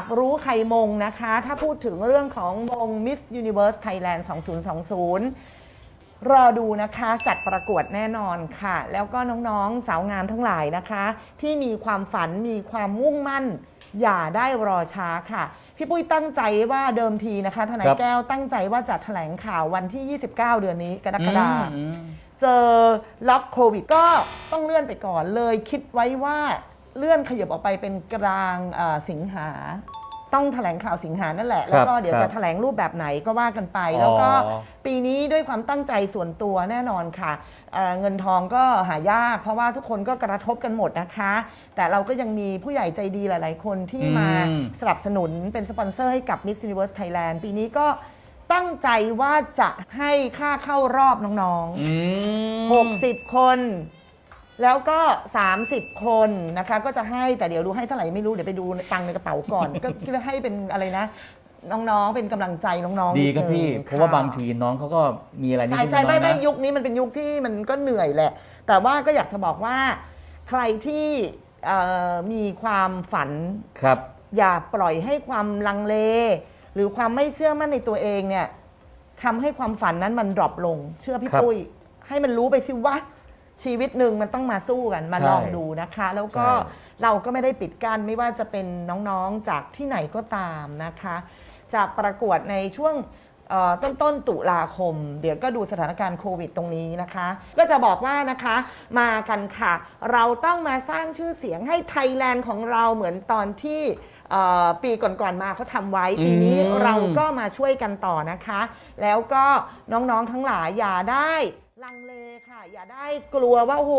ากรู้ใครมงนะคะ ถ้าพูดถึงเรื่องของมง Miss Universe Thailand 2020 รอดูนะคะจัดประกวดแน่นอนค่ะ แล้วก็น้องๆสาวงามทั้งหลายนะคะ ที่มีความฝันมีความมุ่งมั่น อย่าได้รอช้าค่ะ พี่ปุ้ยตั้งใจว่าเดิมทีนะคะทนาคยรับแก้วตั้งใจว่าจะแถลงข่าววันที่ 29 เดือนนี้กรกฎาคมอืมเจอล็อกโควิดก็ต้องเลื่อนไปก่อนเลยคิดไว้ว่า เลื่อนขยับออกไปเป็นกลางเอ่อสิงหา ต้องแถลงข่าวสิงหานั่นแหละ ครับแล้วก็เดี๋ยวครัจะบแถลงรูปแบบไหนก็ว่ากันไปอ๋อแล้วก็ปีนี้ด้วยความตั้งใจส่วนตัวแน่นอนค่ะเอ่อเงินทองก็หายาก เพราะว่าทุกคนก็กระทบกันหมดนะคะ แต่เราก็ยังมีผู้ใหญ่ใจดีหลาย ๆ คนที่มาอืม สนับสนุนเป็นสปอนเซอร์ให้กับ Miss Universe Thailand ปีนี้ก็ตั้งใจว่าจะให้ค่าเข้ารอบน้องๆ อืม 60 คน แล้วก็ 30 คนนะคะ ก็จะให้แต่เดี๋ยวดูให้เท่าไหร่ไม่รู้ เดี๋ยวไปดูตังค์ในกระเป๋าก่อน ก็คิดว่าให้เป็นอะไรนะ น้องๆ เป็นกำลังใจน้องๆดีครับนินึงพี่เพราะว่าบางทีน้องเขาก็มีอะไรนิดใช่ๆใช่ไม่น้อยๆไม่นะ ยุคนี้มันเป็นยุคที่มันก็เหนื่อยแหละ แต่ว่าก็อยากจะบอกว่า ใครที่เอ่อมีความฝัน ครับ อย่าปล่อยให้ความลังเล หรือความไม่เชื่อมั่นในตัวเองเนี่ยทำให้ความฝันนั้นมันดรอปลง เชื่อพี่ครับปุ้ยให้มันรู้ไปสิว่า ชีวิตหนึ่งมันต้องมาสู้กันมาใช่ลองดูนะคะ แล้วก็ใช่ เราก็ไม่ได้ปิดกั้นไม่ว่าจะเป็นน้องๆจากที่ไหนก็ตามนะคะ จะประกวดในช่วงเอ่อต้นต้นๆตุลาคม เดี๋ยวก็ดูสถานการณ์โควิดตรงนี้นะคะ ก็จะบอกว่านะคะมากันค่ะ เราต้องมาสร้างชื่อเสียงให้ไทยแลนด์ของเราเหมือนตอนที่เอ่อปีก่อนๆมาเขาทำไว้ปีนี้อืม เราก็มาช่วยกันต่อนะคะ แล้วก็น้องๆทั้งหลายอย่าได้ลังเล ค่ะ อย่าได้กลัวว่าโอ้โห